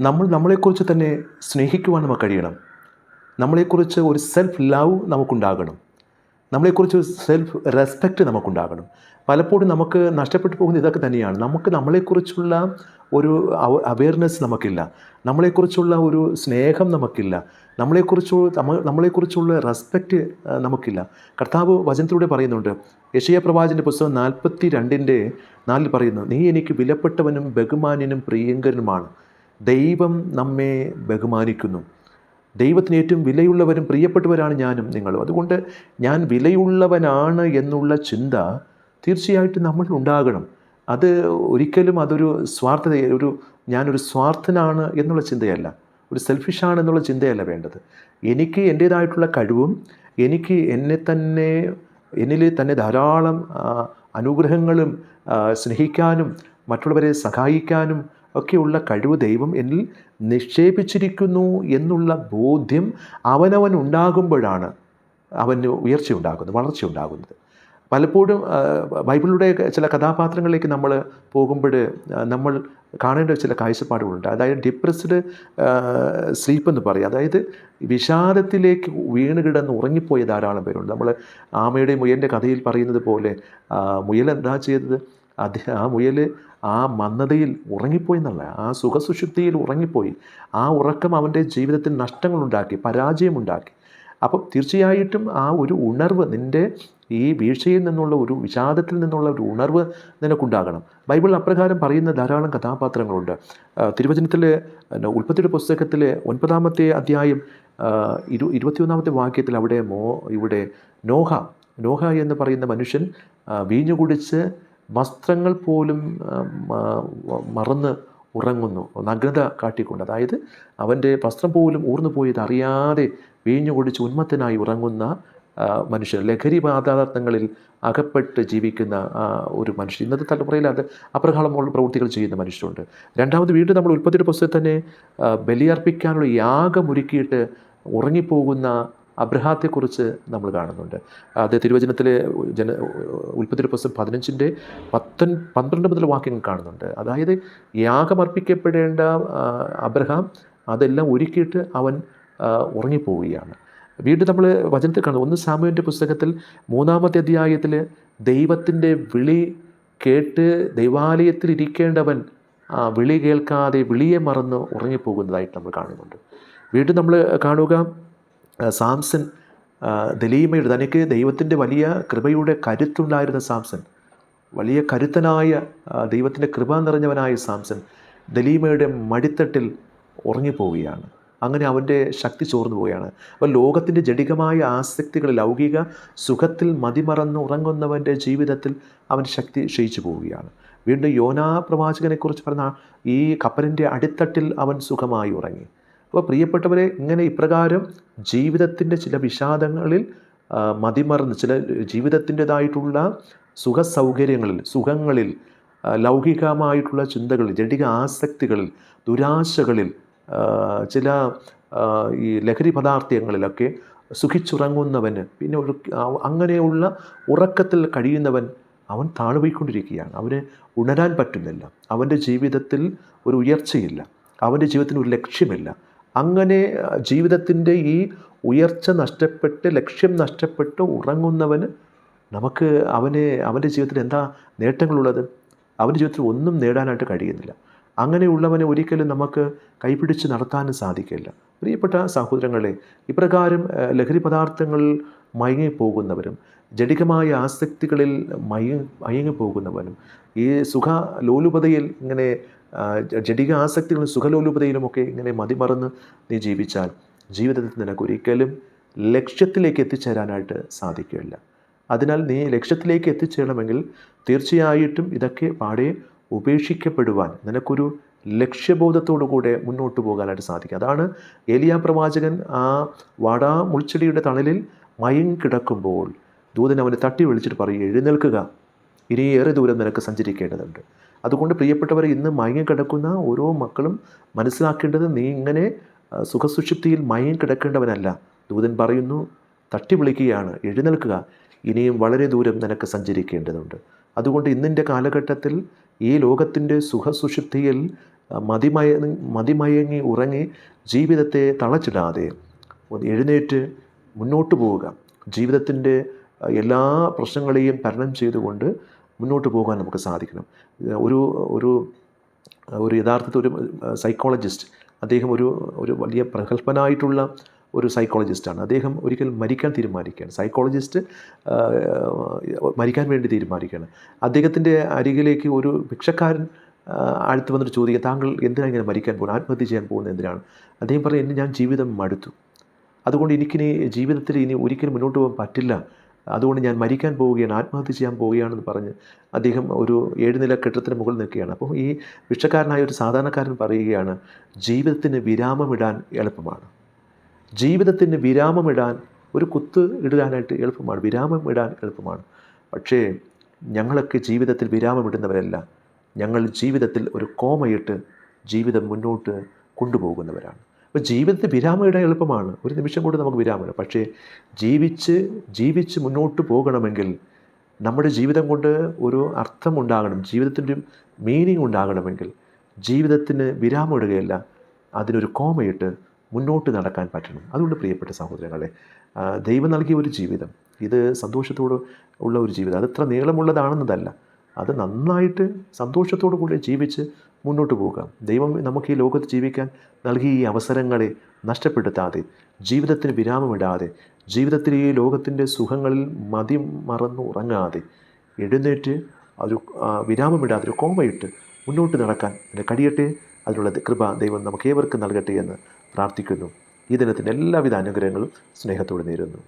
നമ്മൾ നമ്മളെക്കുറിച്ച് തന്നെ സ്നേഹിക്കുവാൻ നമുക്ക് കഴിയണം. നമ്മളെക്കുറിച്ച് ഒരു സെൽഫ് ലവ് നമുക്കുണ്ടാകണം. നമ്മളെക്കുറിച്ച് സെൽഫ് റെസ്പെക്റ്റ് നമുക്കുണ്ടാകണം. പലപ്പോഴും നമുക്ക് നഷ്ടപ്പെട്ടു പോകുന്ന ഇതൊക്കെ തന്നെയാണ്. നമുക്ക് നമ്മളെക്കുറിച്ചുള്ള ഒരു അവയർനെസ് നമുക്കില്ല. നമ്മളെക്കുറിച്ചുള്ള ഒരു സ്നേഹം നമുക്കില്ല. നമ്മളെക്കുറിച്ച് നമ്മളെക്കുറിച്ചുള്ള റെസ്പെക്റ്റ് നമുക്കില്ല. കർത്താവ് വചനത്തിലൂടെ പറയുന്നുണ്ട്. യശയ പ്രവാചന്റെ പുസ്തകം നാൽപ്പത്തി രണ്ടിന്റെ നാലിൽ പറയുന്നു നീ എനിക്ക് വിലപ്പെട്ടവനും ബഹുമാന്യനും പ്രിയങ്കരനുമാണ്. ദൈവം നമ്മെ ബഹുമാനിക്കുന്നു. ദൈവത്തിന് ഏറ്റവും വിലയുള്ളവരും പ്രിയപ്പെട്ടവരാണ് ഞാനും നിങ്ങളും. അതുകൊണ്ട് ഞാൻ വിലയുള്ളവനാണ് എന്നുള്ള ചിന്ത തീർച്ചയായിട്ടും നമ്മൾ ഉണ്ടാകണം. അത് ഒരിക്കലും അതൊരു സ്വാർത്ഥത ഒരു ഞാനൊരു സ്വാർത്ഥനാണ് എന്നുള്ള ചിന്തയല്ല. ഒരു സെൽഫിഷാണ് എന്നുള്ള ചിന്തയല്ല വേണ്ടത്. എനിക്ക് എന്റേതായിട്ടുള്ള കഴിവും എനിക്ക് എന്നെ തന്നെ എന്നിൽ തന്നെ ധാരാളം അനുഗ്രഹങ്ങളും സ്നേഹിക്കാനും മറ്റുള്ളവരെ സഹായിക്കാനും ഒക്കെയുള്ള കഴിവ് ദൈവം എന്നിൽ നിക്ഷേപിച്ചിരിക്കുന്നു എന്നുള്ള ബോധ്യം അവനവൻ ഉണ്ടാകുമ്പോഴാണ് അവന് ഉയർച്ച ഉണ്ടാകുന്നത് വളർച്ച ഉണ്ടാകുന്നത്. പലപ്പോഴും ബൈബിളുടെ ചില കഥാപാത്രങ്ങളിലേക്ക് നമ്മൾ പോകുമ്പോൾ നമ്മൾ കാണേണ്ട ചില കാഴ്ചപ്പാടുകളുണ്ട്. അതായത് ഡിപ്രസ്ഡ് സ്ലീപ്പ് എന്ന് പറയും. അതായത് വിഷാദത്തിലേക്ക് വീണ് കിടന്ന് ഉറങ്ങിപ്പോയ ധാരാളം പേരുണ്ട്. നമ്മൾ ആമയുടെ മുയലിന്റെ കഥയിൽ പറയുന്നത് പോലെ മുയൽ എന്താ ചെയ്തത്? അദ്ദേഹം ആ മുയൽ ആ മന്ദതയിൽ ഉറങ്ങിപ്പോയി എന്നല്ല ആ സുഖസുഷുപ്തിയിൽ ഉറങ്ങിപ്പോയി. ആ ഉറക്കം അവന്റെ ജീവിതത്തിൽ നഷ്ടങ്ങളുണ്ടാക്കി പരാജയമുണ്ടാക്കി. അപ്പം തീർച്ചയായിട്ടും ആ ഒരു ഉണർവ് നിന്റെ ഈ വീഴ്ചയിൽ നിന്നുള്ള ഒരു വിഷാദത്തിൽ നിന്നുള്ള ഒരു ഉണർവ് നിനക്കുണ്ടാകണം. ബൈബിൾ അപ്രകാരം പറയുന്ന ധാരാളം കഥാപാത്രങ്ങളുണ്ട്. തിരുവചനത്തിലെ ഉൽപ്പത്തിയുടെ പുസ്തകത്തിലെ ഒൻപതാമത്തെ അധ്യായം ഇരു ഇരുപത്തിയൊന്നാമത്തെ വാക്യത്തിൽ അവിടെ മോ ഇവിടെ നോഹ നോഹ എന്ന് പറയുന്ന മനുഷ്യൻ വീഞ്ഞു കുടിച്ച് വസ്ത്രങ്ങൾ പോലും മറന്ന് ഉറങ്ങുന്നു. നഗ്നത കാട്ടിക്കൊണ്ട്. അതായത് അവന്റെ വസ്ത്രം പോലും ഊർന്നു പോയത് അറിയാതെ വീഞ്ഞു കുടിച്ച് ഉന്മത്തനായി ഉറങ്ങുന്ന മനുഷ്യർ ലഹരി പദാർത്ഥങ്ങളിൽ അകപ്പെട്ട് ജീവിക്കുന്ന ഒരു മനുഷ്യർ ഇന്നത്തെ തലമുറയിൽ അത് അപ്രകാളമുള്ള പ്രവൃത്തികൾ ചെയ്യുന്ന മനുഷ്യരുണ്ട്. രണ്ടാമത് വീണ്ടും നമ്മൾ ഉൽപ്പത്തിയുടെ പുസ്തകത്തിൽ തന്നെ ബലിയർപ്പിക്കാനുള്ള യാഗമൊരുക്കിയിട്ട് ഉറങ്ങിപ്പോകുന്ന അബ്രഹാത്തെക്കുറിച്ച് നമ്മൾ കാണുന്നുണ്ട്. അത് തിരുവചനത്തിലെ ജന ഉൽപ്പത്തി പുസ്തകം പതിനഞ്ചിന്റെ പത്തൊൻ പന്ത്രണ്ട് മുതൽ വാക്യങ്ങൾ കാണുന്നുണ്ട്. അതായത് യാഗമർപ്പിക്കപ്പെടേണ്ട അബ്രഹാം അതെല്ലാം ഒരുക്കിയിട്ട് അവൻ ഉറങ്ങിപ്പോവുകയാണ്. വീണ്ടും നമ്മൾ വചനത്തിൽ കാണുന്നത് ഒന്ന് സാമുവിന്റെ പുസ്തകത്തിൽ മൂന്നാമത്തെ അധ്യായത്തിൽ ദൈവത്തിന്റെ വിളി കേട്ട് ദൈവാലയത്തിൽ ഇരിക്കേണ്ടവൻ വിളി കേൾക്കാതെ വിളിയെ മറന്ന് ഉറങ്ങിപ്പോകുന്നതായിട്ട് നമ്മൾ കാണുന്നുണ്ട്. വീണ്ടും നമ്മൾ കാണുക സാംസൺ ദലീമയുടെ തനിക്ക് ദൈവത്തിന്റെ വലിയ കൃപയുടെ കരുത്തുണ്ടായിരുന്ന സാംസൺ. വലിയ കരുത്തനായ ദൈവത്തിന്റെ കൃപ നിറഞ്ഞവനായ സാംസൺ ദലീമയുടെ മടിത്തട്ടിൽ ഉറങ്ങിപ്പോവുകയാണ്. അങ്ങനെ അവന്റെ ശക്തി ചോർന്നു പോവുകയാണ്. അപ്പോൾ ലോകത്തിന്റെ ജടികമായ ആസക്തികൾ ലൗകിക സുഖത്തിൽ മതിമറന്ന് ഉറങ്ങുന്നവന്റെ ജീവിതത്തിൽ അവൻ ശക്തി ക്ഷയിച്ചു പോവുകയാണ്. വീണ്ടും യോനാ പ്രവാചകനെക്കുറിച്ച് പറഞ്ഞ ഈ കപ്പലിന്റെ അടിത്തട്ടിൽ അവൻ സുഖമായി ഉറങ്ങി. അപ്പോൾ പ്രിയപ്പെട്ടവരെ ഇങ്ങനെ ഇപ്രകാരം ജീവിതത്തിന്റെ ചില വിഷാദങ്ങളിൽ മതിമറന്ന് ചില ജീവിതത്തിന്റെതായിട്ടുള്ള സുഖ സൗകര്യങ്ങളിൽ സുഖങ്ങളിൽ ലൗകികമായിട്ടുള്ള ചിന്തകളിൽ ജടിക ആസക്തികളിൽ ദുരാശകളിൽ ചില ഈ ലഹരി പദാർത്ഥങ്ങളിലൊക്കെ സുഖിച്ചുറങ്ങുന്നവന് പിന്നെ ഒരു അങ്ങനെയുള്ള ഉറക്കത്തിൽ കഴിയുന്നവൻ അവൻ താഴ്പോയിക്കൊണ്ടിരിക്കുകയാണ് അവന് ഉണരാൻ പറ്റുന്നില്ല. അവന്റെ ജീവിതത്തിൽ ഒരു ഉയർച്ചയില്ല. അവന്റെ ജീവിതത്തിന് ഒരു ലക്ഷ്യമില്ല. അങ്ങനെ ജീവിതത്തിന്റെ ഈ ഉയർച്ച നഷ്ടപ്പെട്ട് ലക്ഷ്യം നഷ്ടപ്പെട്ട് ഉറങ്ങുന്നവന് നമുക്ക് അവനെ അവന്റെ ജീവിതത്തിൽ എന്താ നേട്ടങ്ങളുള്ളത്? അവന്റെ ജീവിതത്തിൽ ഒന്നും നേടാനായിട്ട് കഴിയുന്നില്ല. അങ്ങനെയുള്ളവനെ ഒരിക്കലും നമുക്ക് കൈപിടിച്ച് നടത്താനും സാധിക്കില്ല. പ്രിയപ്പെട്ട സഹോദരങ്ങളെ ഇപ്രകാരം ലഹരി പദാർത്ഥങ്ങളിൽ മയങ്ങിപ്പോകുന്നവരും ജടികമായ ആസക്തികളിൽ മയങ്ങി മയങ്ങിപ്പോകുന്നവനും ഈ സുഖ ലോലുപതയിൽ ഇങ്ങനെ ജടിക ആസക്തികളും സുഖലോലുപതയിലുമൊക്കെ ഇങ്ങനെ മതിമറന്ന് നീ ജീവിച്ചാൽ ജീവിതത്തിൽ നിനക്ക് ഒരിക്കലും ലക്ഷ്യത്തിലേക്ക് എത്തിച്ചേരാനായിട്ട് സാധിക്കുകയില്ല. അതിനാൽ നീ ലക്ഷ്യത്തിലേക്ക് എത്തിച്ചേരണമെങ്കിൽ തീർച്ചയായിട്ടും ഇതൊക്കെ പാടെ ഉപേക്ഷിക്കപ്പെടുവാൻ നിനക്കൊരു ലക്ഷ്യബോധത്തോടു കൂടെ മുന്നോട്ട് പോകാനായിട്ട് സാധിക്കും. അതാണ് ഏലിയ പ്രവാചകൻ ആ വാടാ മുൾച്ചെടിയുടെ തണലിൽ മയം കിടക്കുമ്പോൾ ദൂതൻ അവനെ തട്ടി വിളിച്ചിട്ട് പറയും എഴുന്നേൽക്കുക. ഇനിയേറെ ദൂരം നിനക്ക് സഞ്ചരിക്കേണ്ടതുണ്ട്. അതുകൊണ്ട് പ്രിയപ്പെട്ടവർ ഇന്ന് മയങ്ങി കിടക്കുന്ന ഓരോ മക്കളും മനസ്സിലാക്കേണ്ടത് നീ ഇങ്ങനെ സുഖസുഷിപ്തിയിൽ സുഖസുഷുപ്തിയിൽ മയം കിടക്കേണ്ടവനല്ല. ദൂതൻ പറയുന്നു തട്ടി വിളിക്കുകയാണ് എഴുന്നേൽക്കുക. ഇനിയും വളരെ ദൂരം നിനക്ക് സഞ്ചരിക്കേണ്ടതുണ്ട്. അതുകൊണ്ട് ഇന്നിന്റെ കാലഘട്ടത്തിൽ ഈ ലോകത്തിന്റെ സുഖസുഷിപ്തിയിൽ മതിമയ മതിമയങ്ങി ഉറങ്ങി ജീവിതത്തെ തളച്ചിടാതെ എഴുന്നേറ്റ് മുന്നോട്ട് പോവുക. ജീവിതത്തിന്റെ എല്ലാ പ്രശ്നങ്ങളെയും തരണം ചെയ്തുകൊണ്ട് മുന്നോട്ട് പോകാൻ നമുക്ക് സാധിക്കണം. ഒരു ഒരു ഒരു യഥാർത്ഥത്തിൽ ഒരു സൈക്കോളജിസ്റ്റ് അദ്ദേഹം ഒരു ഒരു വലിയ പ്രഗത്ഭനായിട്ടുള്ള ഒരു സൈക്കോളജിസ്റ്റാണ് അദ്ദേഹം ഒരിക്കൽ മരിക്കാൻ തീരുമാനിക്കുകയാണ്. സൈക്കോളജിസ്റ്റ് മരിക്കാൻ വേണ്ടി തീരുമാനിക്കുകയാണ്. അദ്ദേഹത്തിന്റെ അരികിലേക്ക് ഒരു ഭിക്ഷക്കാരൻ അടുത്ത് വന്നിട്ട് ചോദിക്കുക താങ്കൾ എന്തിനാണ് ഇങ്ങനെ മരിക്കാൻ പോകുന്നത്? ആത്മഹത്യ ചെയ്യാൻ പോകുന്നത് എന്തിനാണ്? അദ്ദേഹം പറഞ്ഞു എന്നെ ഞാൻ ജീവിതം മടുത്തു. അതുകൊണ്ട് എനിക്കിനി ജീവിതത്തിൽ ഇനി ഒരിക്കലും മുന്നോട്ട് പോകാൻ പറ്റില്ല. അതുകൊണ്ട് ഞാൻ മരിക്കാൻ പോവുകയാണ് ആത്മഹത്യ ചെയ്യാൻ പോവുകയാണെന്ന് പറഞ്ഞ് അദ്ദേഹം ഒരു ഏഴ് നില കെട്ടിടത്തിന് മുകളിൽ നിൽക്കുകയാണ്. അപ്പോൾ ഈ ഭിക്ഷക്കാരനായ ഒരു സാധാരണക്കാരൻ പറയുകയാണ് ജീവിതത്തിന് വിരാമമിടാൻ എളുപ്പമാണ്. ജീവിതത്തിന് വിരാമമിടാൻ ഒരു കുത്ത് ഇടാനായിട്ട് എളുപ്പമാണ്. വിരാമം ഇടാൻ എളുപ്പമാണ്. പക്ഷേ ഞങ്ങളൊക്കെ ജീവിതത്തിൽ വിരാമമിടുന്നവരല്ല. ഞങ്ങൾ ജീവിതത്തിൽ ഒരു കോമയിട്ട് ജീവിതം മുന്നോട്ട് കൊണ്ടുപോകുന്നവരാണ്. അപ്പോൾ ജീവിതത്തിൽ വിരാമം ഇടാൻ എളുപ്പമാണ്. ഒരു നിമിഷം കൊണ്ട് നമുക്ക് വിരാമമിടാം പക്ഷേ ജീവിച്ച് ജീവിച്ച് മുന്നോട്ട് പോകണമെങ്കിൽ നമ്മുടെ ജീവിതം കൊണ്ട് ഒരു അർത്ഥം ഉണ്ടാകണം ജീവിതത്തിന്റെ മീനിങ് ഉണ്ടാകണമെങ്കിൽ ജീവിതത്തിന് വിരാമം ഇടുകയല്ല അതിനൊരു കോമയിട്ട് മുന്നോട്ട് നടക്കാൻ പറ്റണം. അതുകൊണ്ട് പ്രിയപ്പെട്ട സഹോദരങ്ങളെ ദൈവം നൽകിയ ഒരു ജീവിതം ഇത് സന്തോഷത്തോട് ഉള്ള ഒരു ജീവിതം. അത് എത്ര നീളമുള്ളതാണെന്നതല്ല. അത് നന്നായിട്ട് സന്തോഷത്തോടു കൂടി ജീവിച്ച് മുന്നോട്ട് പോകാം. ദൈവം നമുക്ക് ഈ ലോകത്ത് ജീവിക്കാൻ നൽകിയ ഈ അവസരങ്ങളെ നഷ്ടപ്പെടുത്താതെ ജീവിതത്തിന് വിരാമമിടാതെ ജീവിതത്തിൽ ഈ ലോകത്തിന്റെ സുഖങ്ങളിൽ മതി മറന്നു ഉറങ്ങാതെ എഴുന്നേറ്റ് ഒരു വിരാമമിടാതെ ഒരു കോമയിട്ട് മുന്നോട്ട് നടക്കാൻ എന്റെ കഴിയട്ടെ. അതിനുള്ള കൃപ ദൈവം നമുക്ക് ഏവർക്കും നൽകട്ടെ എന്ന് പ്രാർത്ഥിക്കുന്നു. ഈ ദിനത്തിന്റെ എല്ലാവിധ അനുഗ്രഹങ്ങളും സ്നേഹത്തോടെ നേരുന്നു.